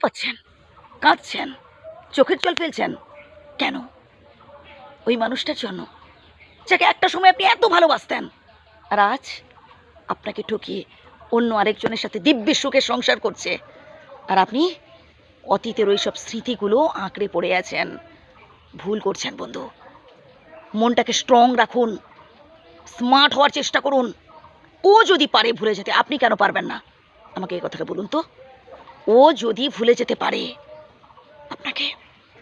পাচ্ছেন, কাঁদছেন, চোখের জল ফেলছেন। কেন? ওই মানুষটার জন্য, যাকে একটা সময় আপনি এত ভালোবাসতেন। আর আজ আপনাকে ঠকিয়ে অন্য আরেকজনের সাথে দিব্যের সুখে সংসার করছে। আর আপনি অতীতের ওই সব স্মৃতিগুলো আঁকড়ে পড়ে আছেন। ভুল করছেন, বন্ধু। মনটাকে স্ট্রং রাখুন। স্মার্ট হওয়ার চেষ্টা করুন। ও যদি পারে ভুলে যেতে, আপনি কেন পারবেন না? আমাকে এই কথাটা বলুন তো। ও যদি ভুলে যেতে পারে, আপনাকে,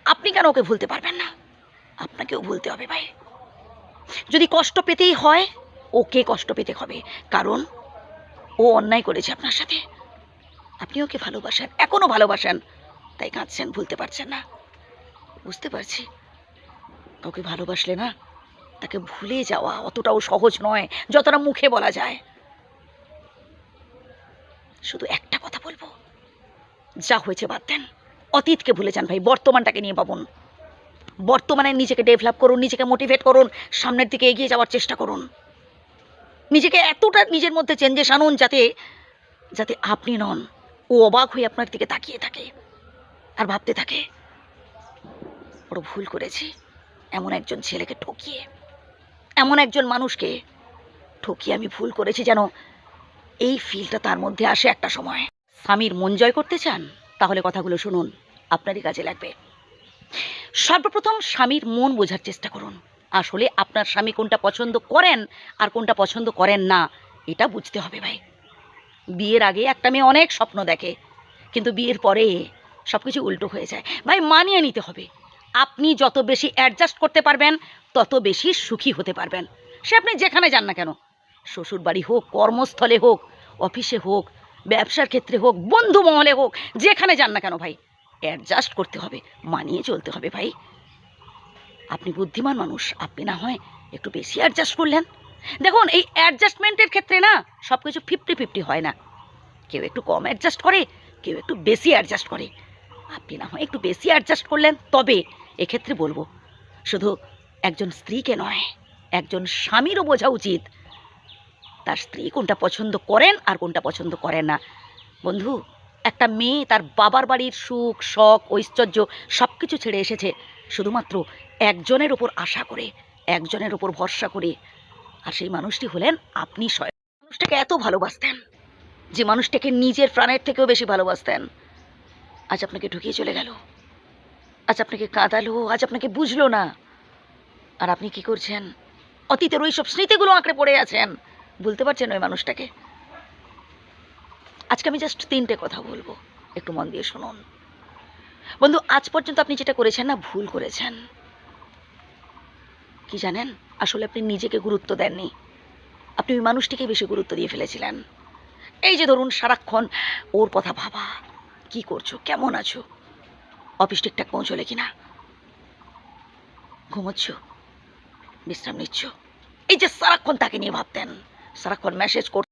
আপনি কেন ওকে ভুলতে পারবেন না? আপনাকেও ভুলতে হবে ভাই। যদি কষ্ট পেতেই হয়, ওকে কষ্ট পেতে হবে। কারণ, ও অন্যায় করেছে আপনার সাথে। আপনি ওকে ভালোবাসেন এখনও ভালোবাসেন। তাই কাঁদছেন, ভুলতে পারছেন না। বুঝতে পারছি। কাউকে ভালোবাসলে না, তাকে ভুলে যাওয়া অতটাও সহজ নয়, যতটা মুখে বলা যায়। শুধু একটা কথা বলব। যা হয়েছে বাদ দেন। অতীতকে ভুলে যান ভাই, বর্তমানটাকে নিয়ে পাবন বর্তমানে নিজেকে ডেভেলপ করুন, নিজেকে মোটিভেট করুন, সামনের দিকে এগিয়ে যাওয়ার চেষ্টা করুন। নিজেকে এতটা নিজের মধ্যে চেঞ্জেস আনুন যাতে যাতে আপনি নন, ও অবাক হয়ে আপনার দিকে তাকিয়ে থাকে আর ভাবতে থাকে, বড় ভুল করেছি। এমন একজন ছেলেকে ঠকিয়ে, এমন একজন মানুষকে ঠকিয়ে আমি ভুল করেছি যেন এই ফিলটা তার মধ্যে আসে একটা সময়। স্বামীর মন জয় করতে চান, তাহলে কথাগুলো শুনুন, আপনারই কাজে লাগবে। সর্বপ্রথম স্বামীর মন বোঝার চেষ্টা করুন, আসলে আপনার স্বামী কোনটা পছন্দ করেন আর কোনটা পছন্দ করেন না, এটা বুঝতে হবে ভাই। বিয়ের আগে একটা মেয়ে অনেক স্বপ্ন দেখে, কিন্তু বিয়ের পরে সব কিছু উল্টো হয়ে যায়। ভাই, মানিয়ে নিতে হবে। আপনি যত বেশি অ্যাডজাস্ট করতে পারবেন, তত বেশি সুখী হতে পারবেন। সে আপনি যেখানে যান না কেন শ্বশুর বাড়ি হোক, কর্মস্থলে হোক, অফিসে হোক ব্যবসার ক্ষেত্রে হোক, বন্ধু মহলে হোক, যেখানে যান না কেন ভাই অ্যাডজাস্ট করতে হবে, মানিয়ে চলতে হবে ভাই। আপনি বুদ্ধিমান মানুষ, আপনি না হয় একটু বেশি অ্যাডজাস্ট করলেন। দেখুন, এই অ্যাডজাস্টমেন্টের ক্ষেত্রে না সব কিছু ফিফটি ফিফটি হয় না। কেউ একটু কম অ্যাডজাস্ট করে, কেউ একটু বেশি অ্যাডজাস্ট করে। আপনি না হয় একটু বেশি অ্যাডজাস্ট করলেন, তবে এক্ষেত্রে বলব, শুধু একজন স্ত্রীকে নয়, একজন স্বামীরও বোঝা উচিত তার স্ত্রী কোনটা পছন্দ করেন আর কোনটা পছন্দ করেন না। বন্ধু, একটা মেয়ে তার বাবার বাড়ির সুখ, শখ, ঐশ্বর্য সব কিছু ছেড়ে এসেছে। শুধুমাত্র একজনের ওপর আশা করে, একজনের ওপর ভরসা করে। আর সেই মানুষটি হলেন আপনি স্বয়ং। মানুষটাকে এত ভালোবাসতেন যে মানুষটাকে নিজের প্রাণের থেকেও বেশি ভালোবাসতেন। আজ আপনাকে ঢুকিয়ে চলে গেল। আজ আপনাকে কাঁদালো, আজ আপনাকে বুঝলো না। আর আপনি কি করছেন? অতীতের ওই সব স্মৃতিগুলো আঁকড়ে পড়ে আছেন। বলতে পারছেন ওই মানুষটাকে। আজকে আমি জাস্ট তিনটে কথা বলব। একটু মন দিয়ে শুনুন। বন্ধু, আজ পর্যন্ত আপনি যেটা করেছেন না, ভুল করেছেন। কি জানেন? আসলে আপনি নিজেকে গুরুত্ব দেননি। আপনি ওই মানুষটিকে বেশি গুরুত্ব দিয়ে ফেলেছিলেন। এই যে ধরুন, সারাক্ষণ ওর কথা ভাবা, কি করছ, কেমন আছো? অফিস ঠিকঠাক পৌঁছলে কিনা? ঘুমোচ্ছ? বিশ্রাম নিচ্ছ? এই যে সারাক্ষণ তাকে নিয়ে ভাবতেন। সারাক্ষণ মেসেজ করতেন